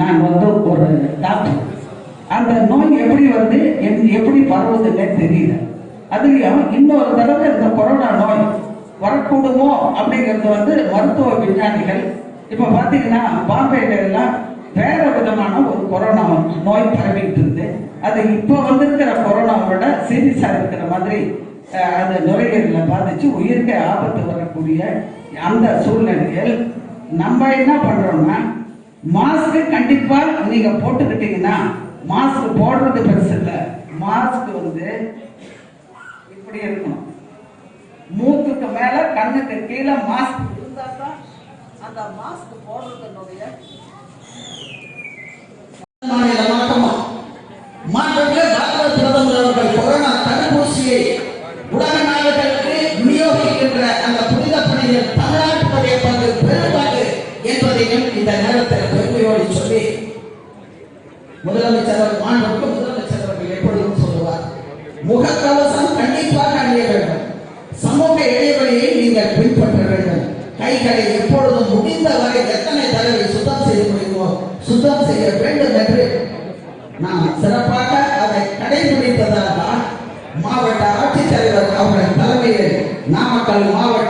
நான் வந்து ஒரு டாக்டர். அந்த நோய் எப்படி வந்து எப்படி பரவுதுன்னே தெரியல. அதுலயும் இன்னொரு தடவை இந்த கொரோனா நோய் வரக்கூடுமோ அப்படிங்கிறது வந்து மருத்துவ விஞ்ஞானிகள் இப்ப பாத்தீங்கன்னா பாம்பேல எல்லாம் வேற விதமான ஒரு கொரோனா நோய் பரவிட்டு இருந்து அது இப்போ வந்திருக்கிற கொரோனாவோட சீரியஸா இருக்கிற மாதிரி அந்த நுரையீரலில் நுரையீரல பாதிச்சு உயிருக்கு ஆபத்து வரக்கூடிய அந்த சூழ்நிலையில் நம்ம என்ன பண்றோம்னா மாஸ்க் கண்டிப்பா நீங்க போட்டுக்கிட்டீங்கன்னா மாஸ்க் போடுறது பெருசு இல்ல. மாஸ்க் வந்து இப்படி இருக்கணும். மூக்குக்கு மேல கண்ணுக்கு கீழே மாஸ்க் இருந்தா தான் அந்த மாஸ்க் போடுறதுனுடைய என்பதையும் இந்த நேரத்தில் பெருமையோடு சொல்லி முதலமைச்சர் அவர் மாண்புக்கு முதலமைச்சர் அவர்கள் எப்பொழுதும் சொல்லுவார் முகக்கவசம் கண்டிப்பாக அணிய வேண்டும். சமூக இடைவெளியை நீங்கள் பின்பற்ற வேண்டும். கைகளை எப்பொழுதும் முடிந்த வரை எத்தனை தடவை சுத்தம் செய்ய முடியுமோ சுத்தம் செய்ய வேண்டும் என்று நாம் சிறப்பாக அதை கடைபிடித்ததால் தான் மாவட்ட ஆட்சித்தலைவர் அவர்கள் தலைமையில் நாமக்கல் மாவட்ட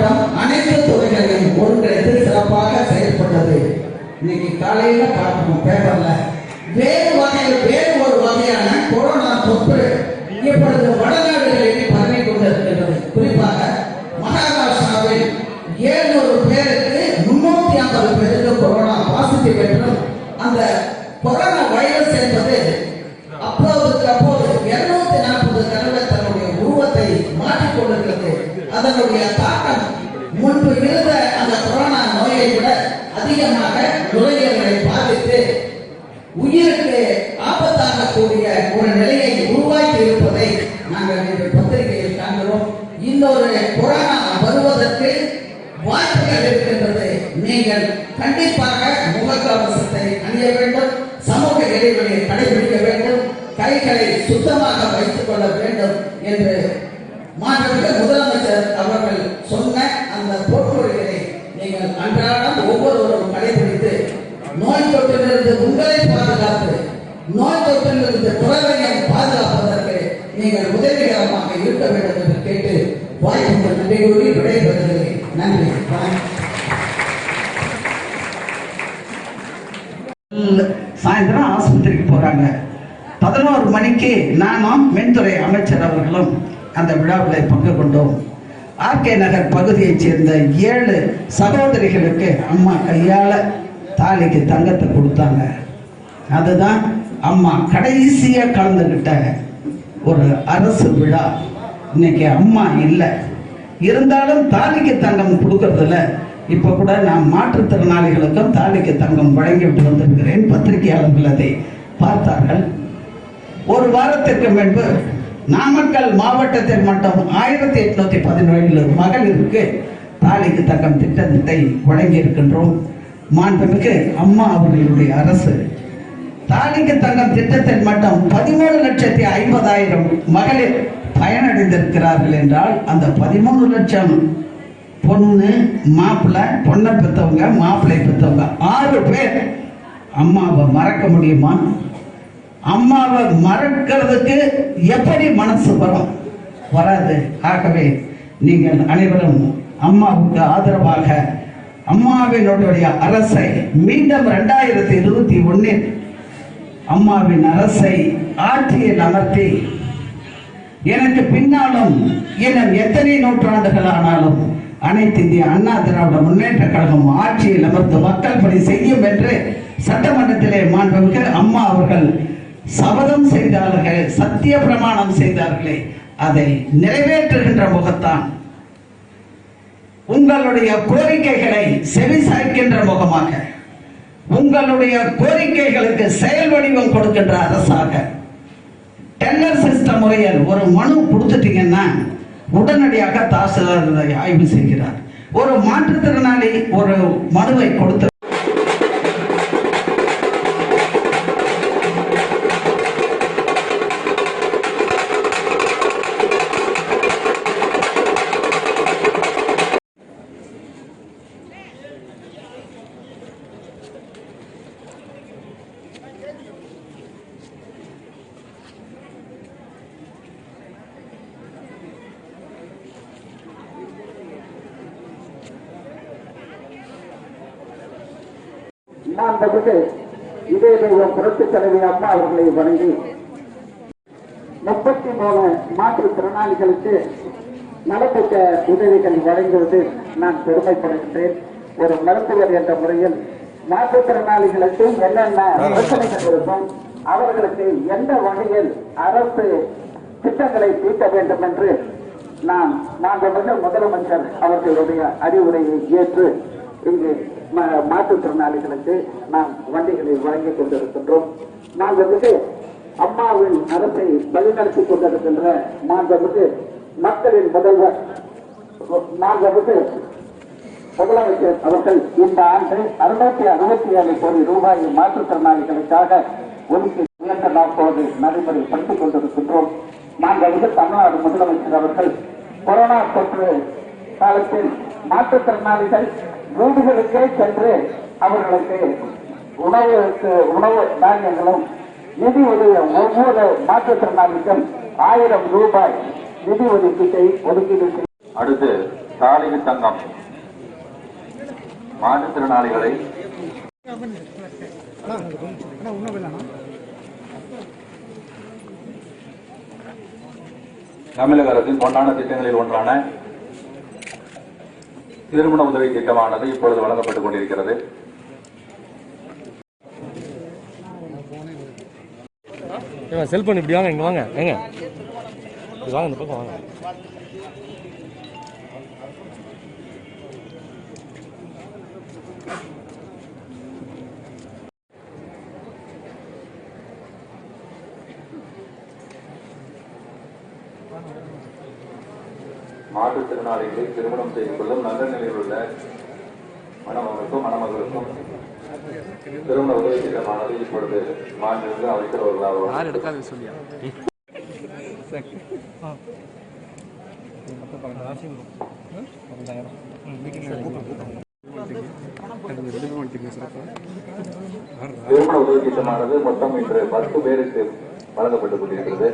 காலையில பார்ப்போம் பேப்பர்ல. வேறு வகையில் வேறு ஒரு வகையான கொரோனா தொற்று இப்பொழுது வடநாடுகளில் பரவி கொண்டிருக்கின்றது. குறிப்பாக மகாராஷ்டிராவில் ஏழுநூறு பேருக்கு முன்னூத்தி ஐம்பது பேருக்கு கொரோனா பாசிட்டிவ் என்றும் அந்த கொரோனா வைரஸ் என்பது அப்போதுக்கு அப்போது இருநூத்தி நாற்பது கடவுள் தன்னுடைய உருவத்தை மாற்றிக்கொண்டிருக்கிறது அதனுடைய தாக்கம் முன்பு இருந்த அந்த கொரோனா நோயை விட அதிகமாக உயிருக்கு ஆபத்தாகக்கூடிய ஒரு நிலையை உருவாக்கி இருப்பதை நாங்கள் இன்று பத்திரிகையில் காண்கிறோம் இன்னொரு கொரோனா வருவதற்கு வாய்ப்புகள் இருக்கின்றது நீங்கள் கண்டிப்பாக முகக்கவசத்தை அணிய வேண்டும் சமூக இடைவெளியை கடைபிடிக்க வேண்டும் கைகளை சுத்தமாக வைத்துக் கொள்ள வேண்டும் என்று மாண்புமிகு முதலமைச்சர் அவர்கள் சொன்ன அந்த பொற்கொள்கைகளை நீங்கள் அன்றாடம் ஒவ்வொருவரும் கடைபிடித்து நோய் தொற்றிலிருந்து உங்களை பாதுகாத்து நோய் தொற்றிலிருந்து குழந்தையை பாதுகாப்பதற்கு நீங்கள் உதவிகரமாக இருக்க வேண்டும் என்று கேட்டு வாய்ப்பு நன்றி கூறி விடைபெறுகிறேன். நன்றி. சாயந்தரம் ஆஸ்பத்திரிக்கு போறாங்க. பதினோரு மணிக்கு நானும் மின்துறை அமைச்சர் அவர்களும் அந்த விழாவில் பங்கு கொண்டோம். ஆர்கே நகர் பகுதியைச் சேர்ந்த ஏழு சகோதரிகளுக்கு அம்மா கையால தாலிக்கு தங்கத்தை கொடுத்தாங்க. அதுதான் அம்மா கடைசியாக கலந்துக்கிட்ட ஒரு அரசு விழா. இன்னைக்கு அம்மா இல்லை. இருந்தாலும் தாலிக்கு தங்கம் கொடுக்கறதுல இப்போ கூட நான் மாற்றுத்திறனாளிகளுக்கும் தாலிக்கு தங்கம் வழங்கிவிட்டு வந்திருக்கிறேன். பத்திரிகையாளர்கள் அதை பார்த்தார்கள். ஒரு வாரத்திற்கு முன்பு நாமக்கல் மாவட்டத்தில் மட்டும் ஆயிரத்தி எட்நூத்தி பதினேழு மகளிருக்கு தாலிக்கு தங்கம் திட்டத்தை வழங்கி இருக்கின்றோம் மாண்புமிகு அம்மா அவர்களுடைய அரசு. தாலிக்கு தங்கம் திட்டத்தில் மட்டும் பதிமூணு லட்சத்தி ஐம்பதாயிரம் மகளிர் பயனடைந்திருக்கிறார்கள் என்றால் அந்த பதிமூணு லட்சம் பொண்ணு மாப்பிள்ளை பொண்ணை பெற்றவங்க மாப்பிள்ளை பெற்றவங்க ஆறு பேர் அம்மாவை மறக்க முடியுமா? அம்மாவை மறக்கிறதுக்கு எப்படி மனசு வரும்? வராது. ஆகவே நீங்கள் அனைவரும் அம்மாவுக்கு ஆதரவாக அம்மாவினுடைய அரசை மீண்டும் ரெண்டாயிரத்தி இருபத்தி ஒன்னில் அம்மாவின் அரசை ஆட்சியில் அமர்த்தி எனக்கு பின்னாலும் இன்னும் எத்தனை நூற்றாண்டுகள் ஆனாலும் அனைத்து இந்திய அண்ணா திராவிட முன்னேற்ற கழகம் ஆட்சியில் அமர்ந்து மக்கள் பணி செய்யும் என்று சட்டமன்றத்திலே மாண்புமிகு அம்மா அவர்கள் சபதம் செய்தார்கள் சத்திய பிரமாணம் செய்தார்களே அதை நிறைவேற்றுகின்ற முகத்தான் உங்களுடைய கோரிக்கைகளை செவிசாய்க்கின்ற முகமாக உங்களுடைய கோரிக்கைகளுக்கு செயல் வடிவம் கொடுக்கின்ற அரசாக டெண்டர் சிஸ்டம் முறையில் ஒரு மனு கொடுத்துட்டீங்கன்னா உடனடியாக தாசில்தார் ஆய்வு செய்கிறார். ஒரு மாற்றுத்திறனாளி ஒரு மனுவை கொடுத்து நான் இதே தெய்வம் புரட்சி தலைவி அம்மா அவர்களை வணங்கி முப்பத்தி மூணு மாற்றுத்திறனாளிகளுக்கு நலத்திட்ட உதவிகள் வழங்குவது நான் பெருமைப்படுகின்றேன். ஒரு மருத்துவர் என்ற முறையில் மாற்றுத்திறனாளிகளுக்கு என்னென்ன பிரச்சனைகள் இருக்கும் அவர்களுக்கு எந்த வகையில் அரசு திட்டங்களை தீட்ட வேண்டும் என்று நான் மாண்புமிகு முதலமைச்சர் அவர்களுடைய அறிவுரையை ஏற்று இங்கு மாற்றுத்திறனாளிகளுக்கு நாம் வண்டிகளை வழங்கிக் கொண்டிருக்கின்றோம். மாண்புமிகு அம்மாவின் அரசை வழிநடத்தி கொண்டிருக்கின்ற மாண்புமிகு மக்களின் முதல்வர் மாண்புமிகு முதலமைச்சர் அவர்கள் இந்த ஆண்டு அறுநூத்தி அறுபத்தி ஏழு கோடி ரூபாயை மாற்றுத்திறனாளிகளுக்காக ஒதுக்கி உயர்ந்த நாற்பது நடைமுறைப்படுத்திக் கொண்டிருக்கின்றோம். மாண்புமிகு தமிழ்நாடு முதலமைச்சர் அவர்கள் கொரோனா தொற்று காலத்தில் மாற்றுத்திறனாளிகள் வீடுகளுக்கே சென்று அவர்களுக்கு உணவுக்கு உணவு தானியங்களும் நிதி உதவி ஒவ்வொரு மாற்றுத்திறனாளிக்கும் ஆயிரம் ரூபாய் நிதி ஒதுக்கீட்டை ஒதுக்கீடு அடுத்து தாலிகு தங்கம். மாற்றுத்திறனாளிகளை தமிழக அரசின் பொன்னான திட்டங்களில் ஒன்றான திருமண உதவி திட்டமானது இப்பொழுது வழங்கப்பட்டுக் கொண்டிருக்கிறது. ஏங்க செல்போன் இப்படி வாங்க இங்க வாங்க ஏங்க. வாங்க இந்த பக்கம் வாங்க. மாற்றுத்திறனாளிகளை திருமணம் செய்து கொள்ளும் நல்ல நிலையில் உள்ள மணமகனுக்கும் மணமகளுக்கும் திருமண உதவி திட்டமானது இப்பொழுது மாநில அமைச்சர் அவர்களாக யார் எடுக்காது சொல்லியா? திருமண உதவி திட்டமானது மொத்தம் இன்று பத்து பேருக்கு வழங்கப்பட்டுக் கொண்டிருக்கிறது.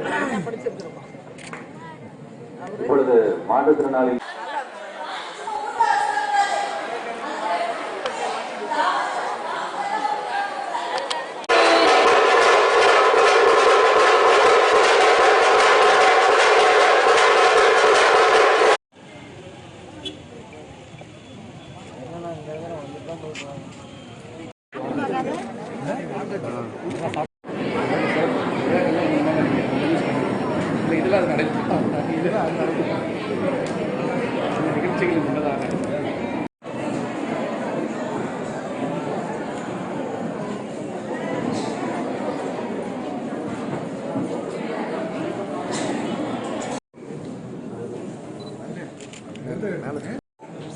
இப்பொழுது மாற்றுத்திறனாளி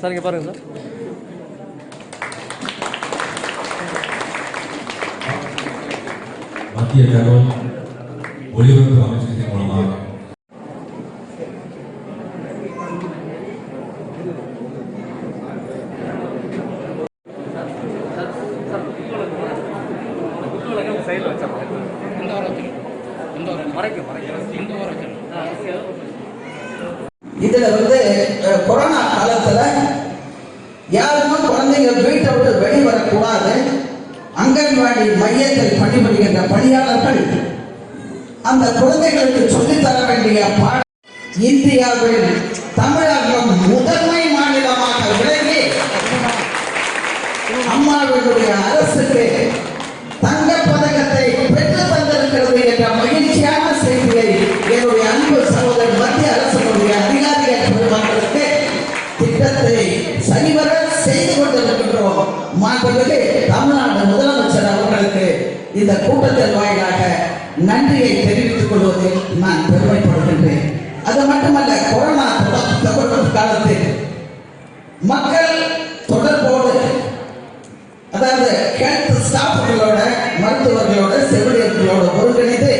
സംസാരിക്കാൻ പറയുന്നു സാർ. ബാക്കി എല്ലാവരും பணியாளர்கள் அந்த குழந்தைகளுக்கு சொல்லித் தர வேண்டிய பாடம் இந்தியாவில் தமிழகம் முதன்மை மாநிலமாக விளங்கி அம்மாவினுடைய அரசுக்கு இந்த கூட்டத்தின் வாயிலாக நன்றியை தெரிவித்துக் கொள்வதில் நான் பெருமைப்படுகின்றேன். அது மட்டுமல்ல கொரோனா காலத்தில் மக்கள் தொடர்போடு அதாவது ஹெல்த் ஸ்டாஃப்களோட மருத்துவர்களோட செவிலியர்களோட ஒருங்கிணைந்து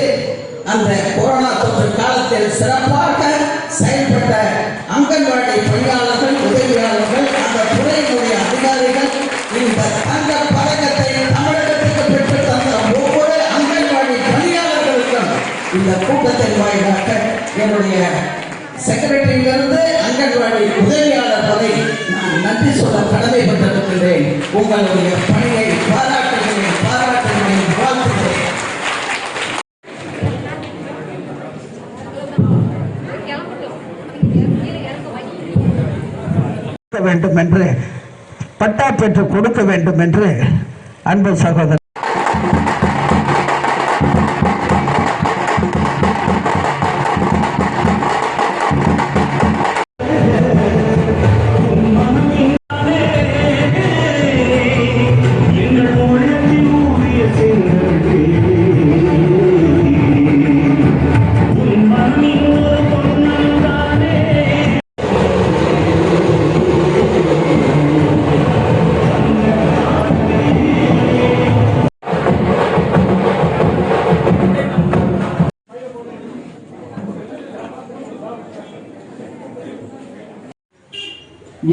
அந்த கொரோனா தொற்று காலத்தில் சிறப்பாக செயல்பட்ட அங்கன்வாடி பணியாளர் கூட்டத்தின் வாயிலாக என்னுடைய செக்ரட்டரியிலிருந்து அங்கன்வாடி உதவியாளர் வரை நான் நன்றி சொல்ல கடமைப்பட்டிருக்கின்றேன். உங்களுடைய பணியை பாராட்டுகிறேன் பாராட்டுகிறேன் வாழ்த்துகிறேன். வேண்டும் என்று பட்டா பெற்று கொடுக்க வேண்டும் என்று அன்பு சகோதரர்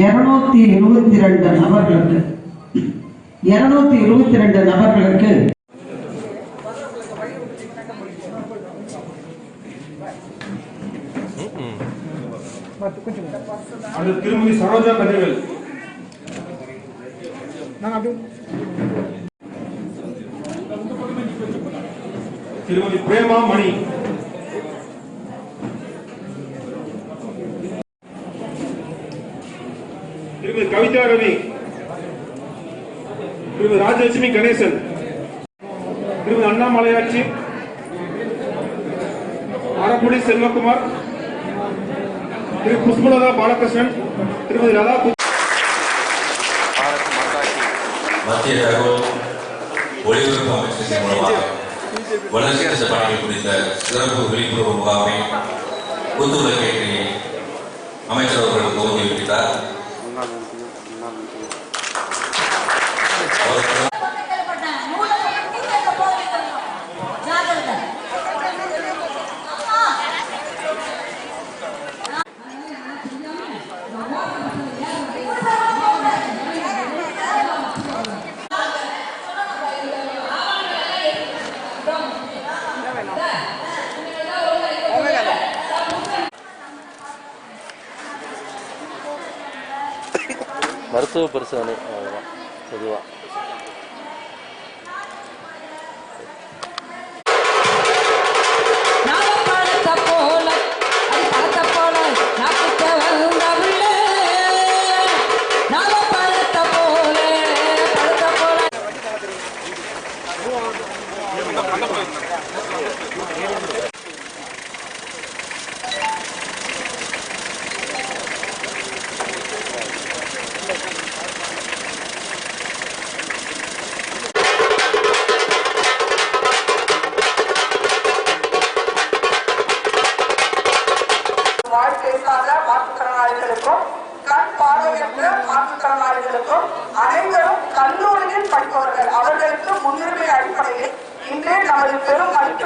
இருநூத்தி இருபத்தி ரெண்டு நபர்களுக்கு. இருநூத்தி இருபத்தி ரெண்டு நபர்களுக்கு அது திருமதி சரோஜா கதிர்கள் திருமதி பிரேமா மணி. திருமதி கவிதா ரவி திருமதி ராஜலட்சுமி கணேசன் திருமதி அண்ணாமலையாட்சி ஆரப்புடி செல்வகுமார் திரு புஷ்பலதா பாலகிருஷ்ணன் திருமதி ராதா கு- மத்திய தகவல் ஒளிபரப்பு அமைச்சகத்தின் மூலமாக வளர்ச்சி திட்ட பணிகள் குறித்த சிறப்பு விழிப்புணர்வு முகாமை குத்துவிளக்கேற்றி அமைச்சர் அவர்கள் 나는지 안 나는지. மருத்துவ பரிசோதனை அவ்வளோதான் பொதுவாக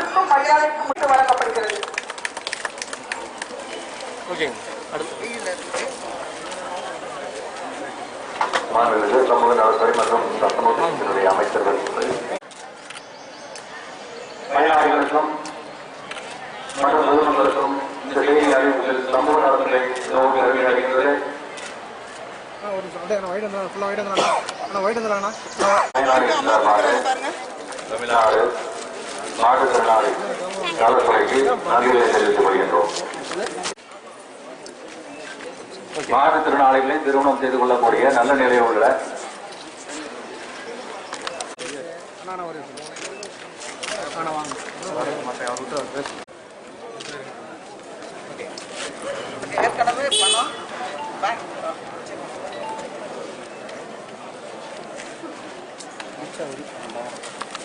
பெரும் மதிப்பிற்கும் மரியாதைக்கும் விட்டு வழங்கப்படுகிறது மாநில சமூக நலத்துறை மற்றும் சட்டமன்றத்தினுடைய அமைச்சர்கள் பயனாளிகளுக்கும் மற்றும் பொதுமக்களுக்கும் இந்த செய்தி அறிவிப்பில் சமூக நலத்துறை பயனாளிகள் சார்பாக தமிழ்நாடு நலத்துறைக்கு நன்றிகளை தெரிவித்துக் கொள்கின்றோம் மாற்றுத்திறனாளிகளை திருமணம் செய்து கொள்ளக்கூடிய நல்ல நிலையில் உள்ள ஏற்கனவே பணம் பேங்க்